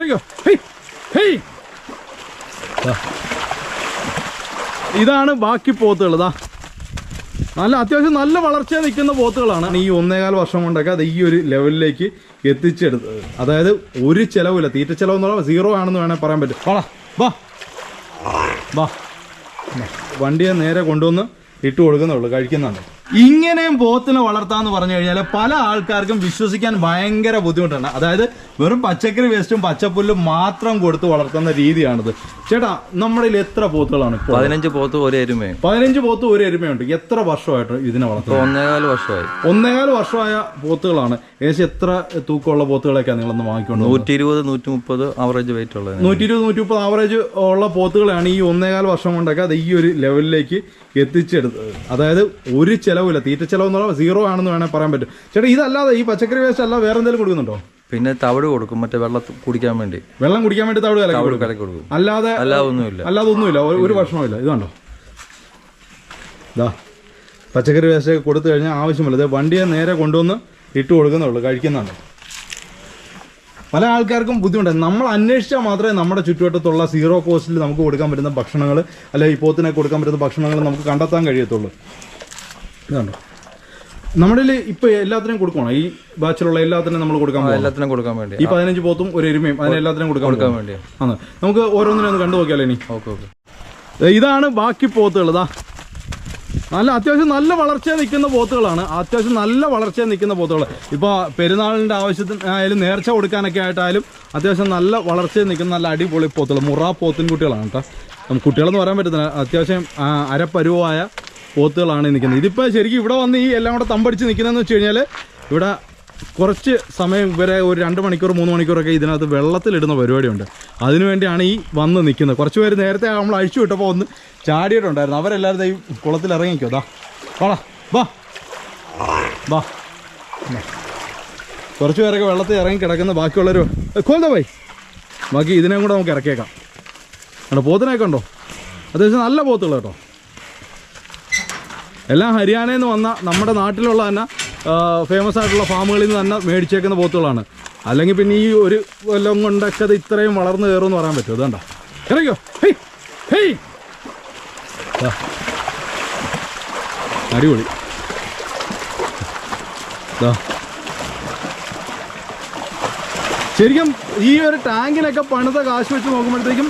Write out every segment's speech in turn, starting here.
അയ്യോ. ഇതാണ് ബാക്കി പോത്തുകൾ ഇതാ നല്ല അത്യാവശ്യം നല്ല വളർച്ച നിൽക്കുന്ന പോത്തുകളാണ്. ഈ ഒന്നേകാൽ വർഷം കൊണ്ടൊക്കെ അത് ഈ ഒരു ലെവലിലേക്ക് എത്തിച്ചെടുത്തത് അതായത് ഒരു ചെലവില്ല തീറ്റ ചെലവ് എന്ന് പറയുമ്പോൾ സീറോ ആണെന്ന് വേണേൽ പറയാൻ പറ്റും. വാ വാ. വാ. വണ്ടിയെ നേരെ കൊണ്ടുവന്ന് ഇട്ട് കൊടുക്കുന്നുള്ളൂ കഴിക്കുന്നുണ്ട് ഇങ്ങനെയും പോത്തിനെ വളർത്താന്ന് പറഞ്ഞു കഴിഞ്ഞാൽ പല ആൾക്കാർക്കും വിശ്വസിക്കാൻ ഭയങ്കര ബുദ്ധിമുട്ടാണ്. അതായത് വെറും പച്ചക്കറി വേസ്റ്റും പച്ചപ്പുല്ലും മാത്രം കൊടുത്ത് വളർത്തുന്ന രീതിയാണിത്. ചേട്ടാ നമ്മുടെ എത്ര പോത്തുകളാണ് പതിനഞ്ച് പോത്ത് ഒരു എരുമയും പതിനഞ്ച് പോത്ത് ഒരു എരുമയുണ്ട്. എത്ര വർഷമായിട്ട് ഇതിനെ വളർത്തുക വളർത്തുന്നത് ഒന്നേകാൽ വർഷമായി. ഒന്നേകാൽ വർഷമായ പോത്തുകളാണ്. ഏകദേശം എത്ര തൂക്കമുള്ള പോത്തുകളൊക്കെയാണ് നിങ്ങളൊന്ന് വാങ്ങിക്കൊണ്ട്? നൂറ്റി ഇരുപത് നൂറ്റി മുപ്പത് ആവറേജ് വെയിറ്റ് ഉള്ളത് നൂറ്റി ഇരുപത് നൂറ്റി മുപ്പത് ആവറേജ് ഉള്ള പോത്തുകളാണ് ഈ ഒന്നേകാൽ വർഷം കൊണ്ടൊക്കെ അത് ഈ ഒരു ലെവലിലേക്ക് എത്തിച്ചെടുത്തത് അതായത് ഒരു ചെലവില്ല. തീറ്റ ചെലവ് എന്ന് പറഞ്ഞാൽ സീറോ ആണെന്ന് വേണേൽ പറയാൻ പറ്റും. ചേട്ടാ ഇതല്ലാതെ ഈ പച്ചക്കറി വേസ്റ്റ് അല്ല വേറെ എന്തെങ്കിലും കൊടുക്കുന്നുണ്ടോ? പിന്നെ തവിട് കൊടുക്കും. മറ്റേ വെള്ളം കുടിക്കാൻ വേണ്ടി. വെള്ളം കുടിക്കാൻ വേണ്ടി തവിട് കലക്കി കൊടുക്കും. അല്ലാതെ അല്ലാതെ ഒന്നുമില്ല. അല്ലാതെ ഒന്നുമില്ല. ഒരു- ഭക്ഷണമില്ല ഇത് കണ്ടോ? ഇതാ പച്ചക്കറി വേസ്റ്റ് ഒക്കെ കൊടുത്തു കഴിഞ്ഞാൽ ആവശ്യമില്ല. ഇത് വണ്ടിയെ നേരെ കൊണ്ടുവന്ന് ഇട്ട് കൊടുക്കുന്നുള്ളൂ കഴിക്കുന്നുണ്ട് പല ആൾക്കാർക്കും ബുദ്ധിമുട്ടാണ്. നമ്മൾ അന്വേഷിച്ചാൽ മാത്രമേ നമ്മുടെ ചുറ്റുവട്ടത്തുള്ള സീറോ കോസ്റ്റിൽ നമുക്ക് കൊടുക്കാൻ പറ്റുന്ന ഭക്ഷണങ്ങൾ അല്ലെങ്കിൽ ഈ കൊടുക്കാൻ പറ്റുന്ന ഭക്ഷണങ്ങൾ നമുക്ക് കണ്ടെത്താൻ കഴിയത്തുള്ളൂ. ഇതുണ്ടോ? നമ്മുടെ ഇപ്പോൾ എല്ലാത്തിനും കൊടുക്കണം ഈ ബാച്ചിലുള്ള എല്ലാത്തിനും നമ്മൾ കൊടുക്കാൻ എല്ലാത്തിനും കൊടുക്കാൻ വേണ്ടി ഈ പതിനഞ്ച് പോത്തും ഒരു എരുമയും അതിനെ എല്ലാത്തിനും കൊടുക്കാൻ കൊടുക്കാൻ. വേണ്ടി ആണ് നമുക്ക് ഓരോന്നിനും ഒന്ന് കണ്ടു നോക്കിയാലോ ഇനി? Okay okay. ഇതാണ് ബാക്കി പോത്തുകൾ ഇതാ നല്ല അത്യാവശ്യം നല്ല വളർച്ച നിൽക്കുന്ന പോത്തുകളാണ്. അത്യാവശ്യം നല്ല വളർച്ച നിൽക്കുന്ന പോത്തുകൾ. ഇപ്പോൾ പെരുന്നാളിന്റെ ആവശ്യത്തിന് ആയാലും നേർച്ച കൊടുക്കാനൊക്കെ ആയിട്ടായാലും അത്യാവശ്യം നല്ല വളർച്ച നിൽക്കുന്ന നല്ല അടിപൊളി പോത്തുകൾ. മുറ പോത്തിൻ കുട്ടികളാണ് കേട്ടോ. നമുക്ക് കുട്ടികളെന്ന് പറയാൻ പറ്റത്തില്ല. അത്യാവശ്യം അരപ്പരുവായ പോത്തുകളാണ് നിൽക്കുന്നത്. ഇതിപ്പോൾ ശരിക്കും ഇവിടെ വന്ന് ഈ എല്ലാം കൂടെ തമ്പടിച്ച് നിൽക്കുന്നതെന്ന് വെച്ച് കഴിഞ്ഞാൽ ഇവിടെ കുറച്ച് സമയം ഇവരെ ഒരു രണ്ട് മണിക്കൂർ മൂന്ന് മണിക്കൂറൊക്കെ ഇതിനകത്ത് വെള്ളത്തിലിടുന്ന പരിപാടിയുണ്ട്. അതിനുവേണ്ടിയാണ് ഈ വന്ന് നിൽക്കുന്നത്. കുറച്ച് പേര് നേരത്തെ നമ്മൾ അഴിച്ചു വിട്ടപ്പോൾ ഒന്ന് ചാടിയിട്ടുണ്ടായിരുന്നു. അവരെല്ലാവരും ഈ കുളത്തിൽ ഇറങ്ങിക്കോ. ദാ വാടാ വാ. വാ. കുറച്ച് പേരൊക്കെ വെള്ളത്തിൽ ഇറങ്ങി കിടക്കുന്ന ബാക്കിയുള്ളവർ കോന്ത പോയി. ബാക്കി ഇതിനെയും കൂടെ നമുക്ക് ഇറക്കിയേക്കാം. അവിടെ പോത്തിനൊക്കെ ഉണ്ടോ അത്യാവശ്യം നല്ല പോത്തുകൾ കേട്ടോ. എല്ലാം ഹരിയാനയിൽ നിന്ന് വന്ന നമ്മുടെ നാട്ടിലുള്ള തന്നെ ഫേമസ് ആയിട്ടുള്ള ഫാമുകളിൽ നിന്ന് തന്നെ മേടിച്ചേക്കുന്ന പോത്തുകളാണ്. അല്ലെങ്കിൽ പിന്നെ ഈ ഒരു കൊല്ലം കൊണ്ടൊക്കെ അത് ഇത്രയും വളർന്നു കയറുമെന്ന് പറയാൻ പറ്റുമോ? കണ്ടോ ഇറങ്ങിയോ. അടിപൊളി. ശരിക്കും ഈ ഒരു ടാങ്കിനൊക്കെ പണിത കാശ് വെച്ച് നോക്കുമ്പോഴത്തേക്കും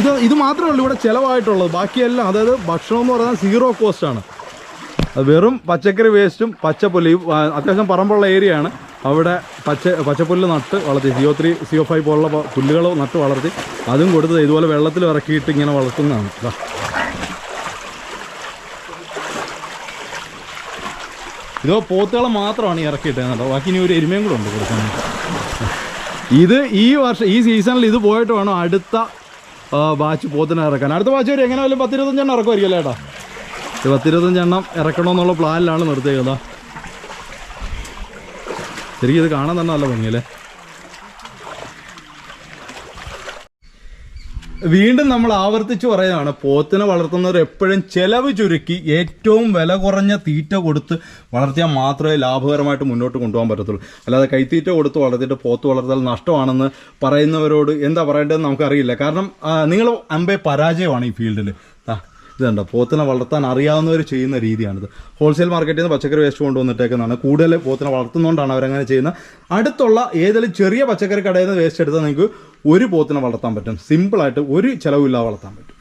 ഇത് ഇത് മാത്രമേ ഉള്ളൂ ഇവിടെ ചിലവായിട്ടുള്ളത്. ബാക്കിയെല്ലാം അതായത് ഭക്ഷണം എന്ന് പറയുന്നത് സീറോ കോസ്റ്റ് ആണ് അത് വെറും പച്ചക്കറി വേസ്റ്റും പച്ചപ്പുല്ല്. അത്യാവശ്യം പറമ്പുള്ള ഏരിയ ആണ്. അവിടെ പച്ച പച്ചപ്പുല്ല് നട്ട് വളർത്തി സിഒ ത്രീ സിഒ ഫൈവ് പോലുള്ള പുല്ലുകൾ നട്ട് വളർത്തി അതും കൊടുത്ത് ഇതുപോലെ വെള്ളത്തിൽ ഇറക്കിയിട്ട് ഇങ്ങനെ വളർത്തുന്നതാണ്. ഇതോ പോത്തുകളെ മാത്രമാണ് ഈ ഇറക്കിയിട്ടത് കേട്ടോ ബാക്കി ഇനി ഒരു എരുമയും കൂടെ ഉണ്ട് കൊടുക്കാൻ ഇത് ഈ വർഷം ഈ സീസണിൽ ഇത് പോയിട്ട് വേണം അടുത്ത ബാച്ച് പോത്തിനെ ഇറക്കാൻ. അടുത്ത ബാച്ച് വരും എങ്ങനെ വല്ല പത്തിരുപത്തഞ്ചെണ്ണം ഇറക്കുമായിരിക്കും ചേട്ടാ ഇത് പത്തിരുപത്തഞ്ചെണ്ണം ഇറക്കണമെന്നുള്ള പ്ലാനിലാണ് നിർത്തിയത് ശരിക്കും ഇത് കാണാൻ തന്നെ നല്ല ഭംഗിയല്ലേ? വീണ്ടും നമ്മൾ ആവർത്തിച്ച് പറയുകയാണ് പോത്തിനെ വളർത്തുന്നവർ എപ്പോഴും ചെലവ് ചുരുക്കി ഏറ്റവും വില കുറഞ്ഞ തീറ്റ കൊടുത്ത് വളർത്തിയാൽ മാത്രമേ ലാഭകരമായിട്ട് മുന്നോട്ട് കൊണ്ടുപോകാൻ പറ്റത്തുള്ളൂ. അല്ലാതെ കൈത്തീറ്റ കൊടുത്ത് വളർത്തിയിട്ട് പോത്ത് വളർത്താൽ നഷ്ടമാണെന്ന് പറയുന്നവരോട് എന്താ പറയേണ്ടതെന്ന് നമുക്കറിയില്ല. കാരണം നിങ്ങൾ അമ്പേ പരാജയമാണ് ഈ ഫീൽഡിൽ ഇതുണ്ടോ? പോത്തിനെ വളർത്താൻ അറിയാവുന്നവർ ചെയ്യുന്ന രീതിയാണിത്. ഹോൾസെയിൽ മാർക്കറ്റിൽ നിന്ന് പച്ചക്കറി വേസ്റ്റ് കൊണ്ടുവന്നിട്ടേക്കുന്നതാണ്. കൂടുതൽ പോത്തിനെ വളർത്തുന്നതുകൊണ്ടാണ് അവരങ്ങനെ ചെയ്യുന്നത്. അടുത്തുള്ള ഏതെങ്കിലും ചെറിയ പച്ചക്കറി കടയിൽ നിന്ന് വേസ്റ്റ് എടുത്താൽ നിങ്ങൾക്ക് ഒരു പോത്തിനെ വളർത്താൻ പറ്റും. സിമ്പിളായിട്ട് ഒരു ചിലവില്ലാതെ വളർത്താൻ പറ്റും.